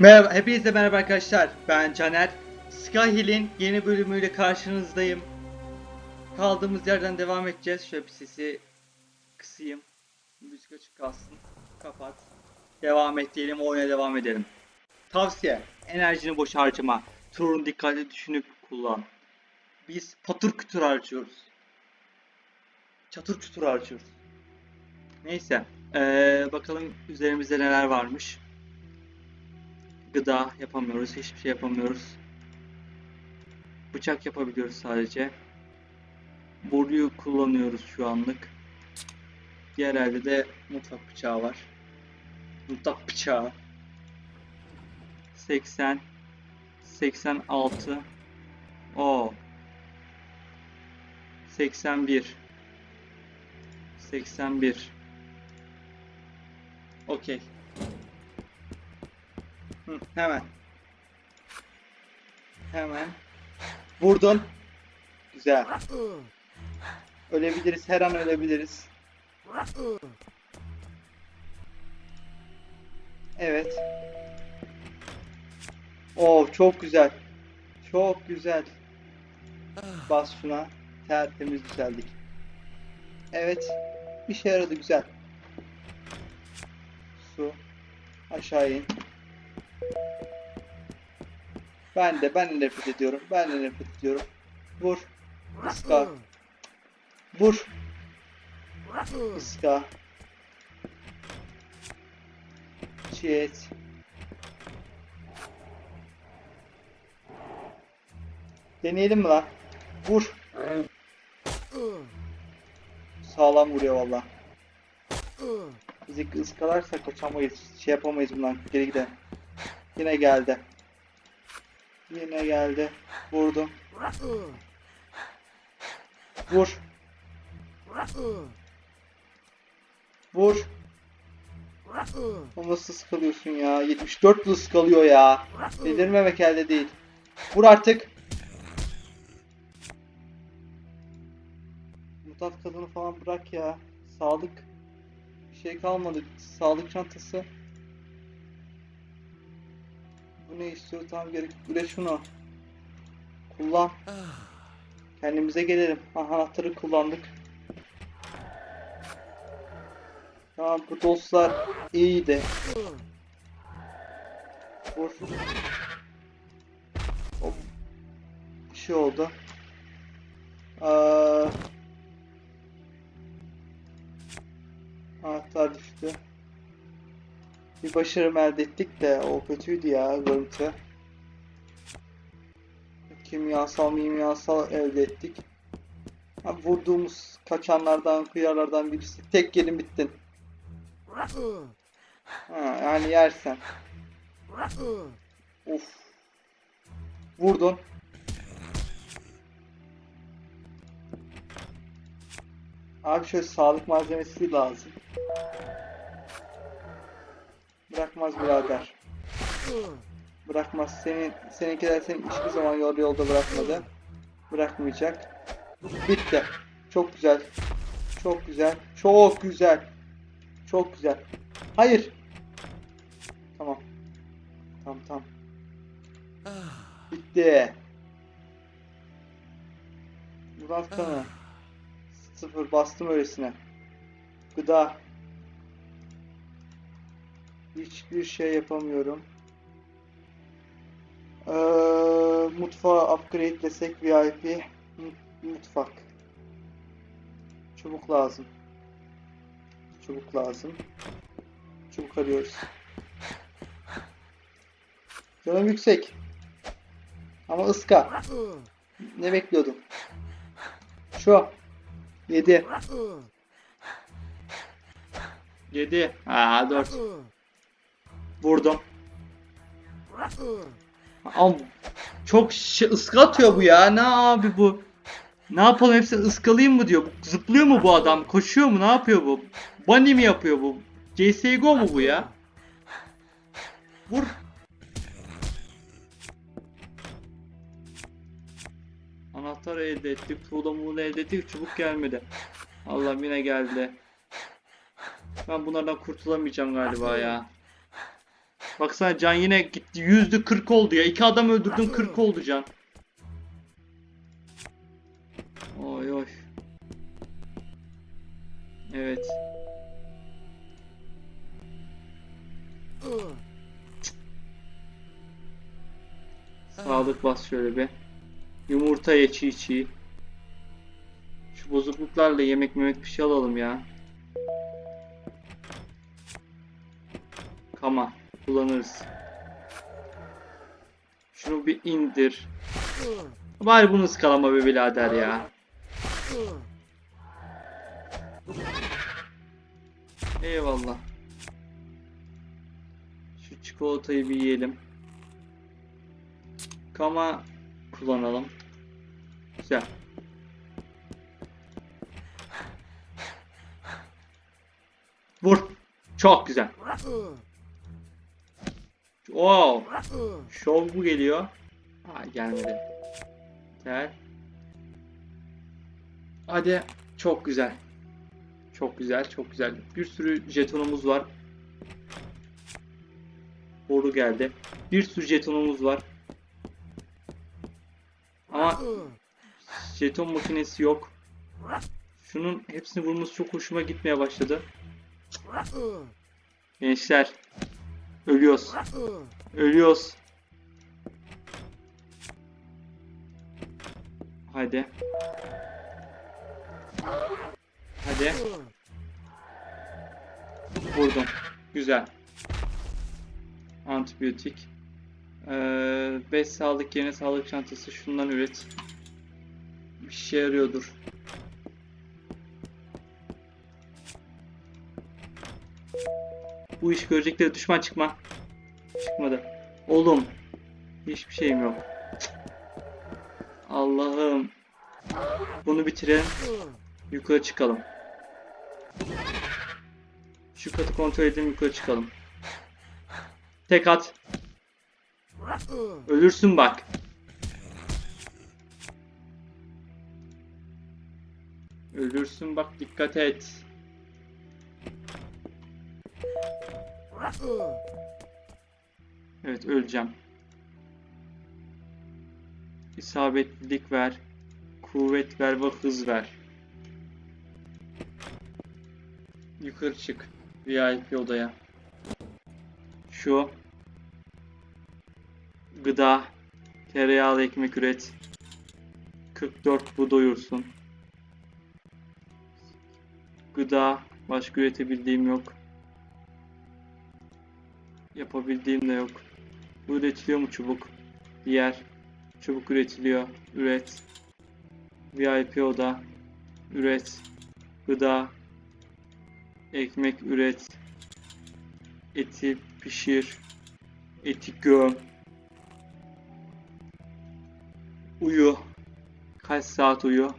Merhaba, hepinize merhaba arkadaşlar. Ben Caner. Skyhill'in yeni bölümüyle karşınızdayım. Kaldığımız yerden devam edeceğiz. Şöyle bir sesi kısayım. Müzik açık kalsın. Kapat. Devam et diyelim, oyuna devam edelim. Tavsiye, enerjini boş harcama. Turun dikkatli düşünüp kullan. Biz patır kütür harcıyoruz. Çatır çutur harcıyoruz. Neyse, ee, bakalım üzerimizde neler varmış gıda yapamıyoruz. Hiçbir şey yapamıyoruz. Bıçak yapabiliyoruz sadece. Boruyu kullanıyoruz şu anlık. Diğer elde de mutfak bıçağı var. Mutfak bıçağı. 80 86 O 81 81 Okey. Hemen. Hemen. Vurdun. Güzel. Ölebiliriz. Her an ölebiliriz. Evet. Oo çok güzel. Çok güzel. Bas şuna. Tertemiz güzeldik. Evet. İşe yaradı güzel. Su. Aşağı in. Ben de ben de nefret ediyorum. Ben de nefret ediyorum. Vur. Iska. Vur. Iska. Çiğet. Deneyelim mi lan? Vur. Sağlam vuruyor valla. Bizi ıskalarsa kaçamayız. Şey yapamayız bundan. Geri gidelim. Yine geldi. Yine geldi. Vurdum. Vur. Vur. O nasıl ıskalıyorsun ya? 74 yıl ıskalıyor ya. Delirmemek elde değil. Vur artık. Mutant kadını falan bırak ya. Sağlık. Bir şey kalmadı. Sağlık çantası. Bu ne istiyor? Tamam gerek. Üret şunu. Kullan. Kendimize gelelim. Aha, anahtarı kullandık. Tamam bu dostlar iyiydi. Vur. Hop. Bir şey oldu. Aa, anahtar düştü. Bir başarım elde ettik de o kötüydü ya görüntü. Kimyasal mimyasal elde ettik. Ha, vurduğumuz kaçanlardan, kıyarlardan birisi. Tek yerin bittin. Ha, yani yersen. Of. Vurdun. Abi şöyle sağlık malzemesi lazım. Bırakmaz birader. Bırakmaz. Senin seninkiler seni hiçbir zaman yol yolda bırakmadı. Bırakmayacak. Bitti. Çok güzel. Çok güzel. Çok güzel. Çok güzel. Hayır. Tamam. Tamam tamam. Bitti. Murat kanı. Sıfır bastım öylesine. Gıda. Hiçbir şey yapamıyorum. Ee, mutfağı upgradelesek VIP. Mu- Mutfak. Çubuk lazım. Çubuk lazım. Çubuk arıyoruz. Canım yüksek. Ama ıska. Ne bekliyordum? Şu. 7. 7. Aa 4. Vurdum. Ama çok şey, ıska atıyor bu ya. Ne abi bu? Ne yapalım hepsini ıskalayayım mı diyor. Zıplıyor mu bu adam? Koşuyor mu? Ne yapıyor bu? Bunny mi yapıyor bu? CSGO mu bu ya? Vur. Anahtar elde ettik. Tuğla muğla elde ettik. Çubuk gelmedi. Allah'ım yine geldi. Ben bunlardan kurtulamayacağım galiba ya. Baksana can yine gitti. Yüzde 40 oldu ya. İki adam öldürdüm 40 oldu can. Oy oy. Evet. Sağlık bas şöyle bir. Yumurta ye çiğ çiğ. Şu bozukluklarla yemek memek bir şey alalım ya. Kama kullanırız. Şunu bir indir. Bari bunu ıskalama be birader ya. Eyvallah. Şu çikolatayı bir yiyelim. Kama kullanalım. Güzel. Vur. Çok güzel. Wow. Şov bu geliyor. Ha gelmedi. Gel. Hadi. Çok güzel. Çok güzel, çok güzel. Bir sürü jetonumuz var. Boru geldi. Bir sürü jetonumuz var. Ama jeton makinesi yok. Şunun hepsini vurması çok hoşuma gitmeye başladı. Gençler. Ölüyoruz. Ölüyoruz. Hadi. Hadi. Vurdum. Güzel. Antibiyotik. 5 sağlık yerine sağlık çantası şundan üret. Bir işe yarıyordur. Bu iş görecekleri düşman çıkma. Çıkmadı. Oğlum. Hiçbir şeyim yok. Allah'ım. Bunu bitirelim. Yukarı çıkalım. Şu katı kontrol edelim yukarı çıkalım. Tek at. Ölürsün bak. Ölürsün bak dikkat et. Evet öleceğim. İsabetlilik ver. Kuvvet ver ve hız ver. Yukarı çık. VIP odaya. Şu. Gıda. Tereyağlı ekmek üret. 44 bu doyursun. Gıda. Başka üretebildiğim yok. Yapabildiğim de yok. Üretiliyor mu çubuk? Diğer. Çubuk üretiliyor. Üret. VIP oda. Üret. Gıda. Ekmek üret. Eti pişir. Eti göm. Uyu. Kaç saat uyu?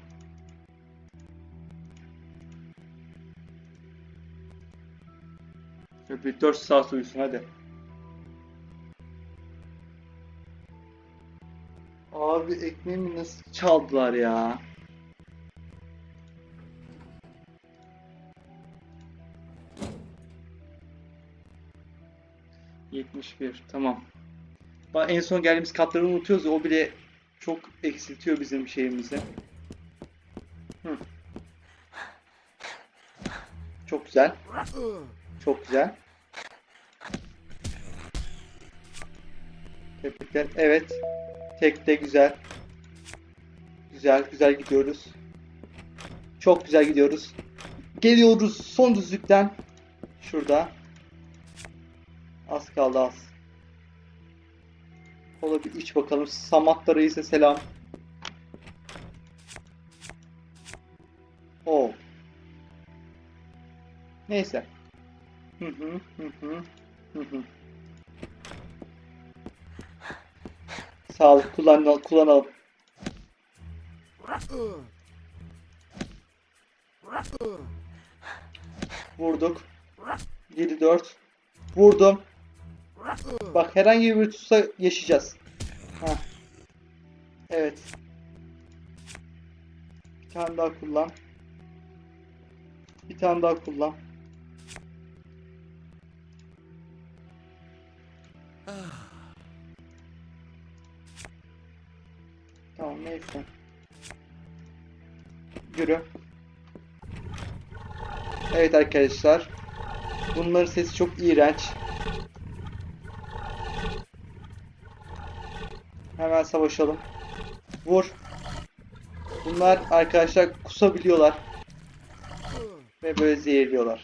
Bir 4 saat uyusun hadi. Ekmeğimi nasıl çaldılar ya? Yetmiş bir tamam. En son geldiğimiz katları unutuyoruz ya, o bile çok eksiltiyor bizim şeyimizi. Hı. Çok güzel. Çok güzel. Tebrikler. Evet. Tek de güzel. Güzel, güzel gidiyoruz. Çok güzel gidiyoruz. Geliyoruz son düzlükten. Şurada. Az kaldı az. Kola bir iç bakalım. Samatta Reis'e selam. Oo. Neyse. Hı hı hı hı hı hı. Sağlık kullanalım. kullanalım. Vurduk. 7-4. Vurdum. Bak herhangi bir tutsa yaşayacağız. Ha. Evet. Bir tane daha kullan. Bir tane daha kullan. Yürü. Evet arkadaşlar. Bunların sesi çok iğrenç. Hemen savaşalım. Vur. Bunlar arkadaşlar kusabiliyorlar. Ve böyle zehirliyorlar.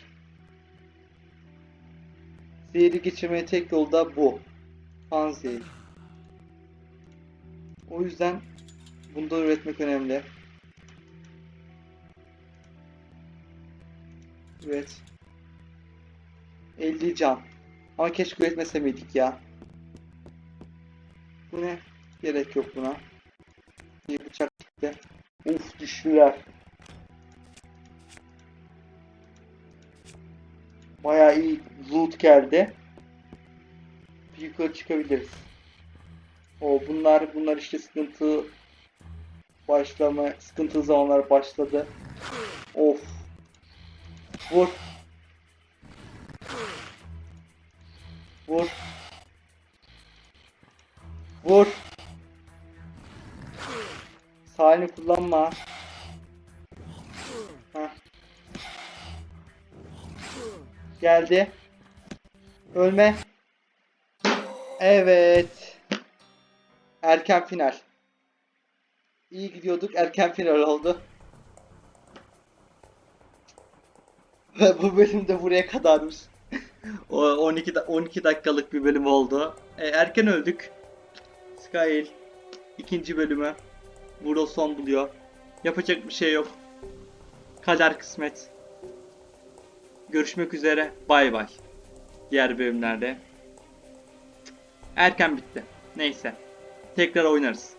Zehri geçirmenin tek yolu da bu. Kan zehri. O yüzden bundan üretmek önemli. Evet. 50 can. Ama keşke üretmese miydik ya. Bu ne? Gerek yok buna. Bir bıçak çıktı. Uf düştüler. Bayağı iyi loot geldi. Yukarı çıkabiliriz. O bunlar bunlar işte sıkıntı başlama sıkıntı zamanlar başladı. Of. Vur. Vur. Vur. Sağını kullanma. Heh. Geldi. Ölme. Evet. Erken final. İyi gidiyorduk. Erken final oldu. Ve bu bölüm de buraya kadarmış. o 12 da- 12 dakikalık bir bölüm oldu. E, erken öldük. Skyhill ikinci bölümü burada son buluyor. Yapacak bir şey yok. Kader kısmet. Görüşmek üzere. Bay bay. Diğer bölümlerde. Erken bitti. Neyse. Tekrar oynarız.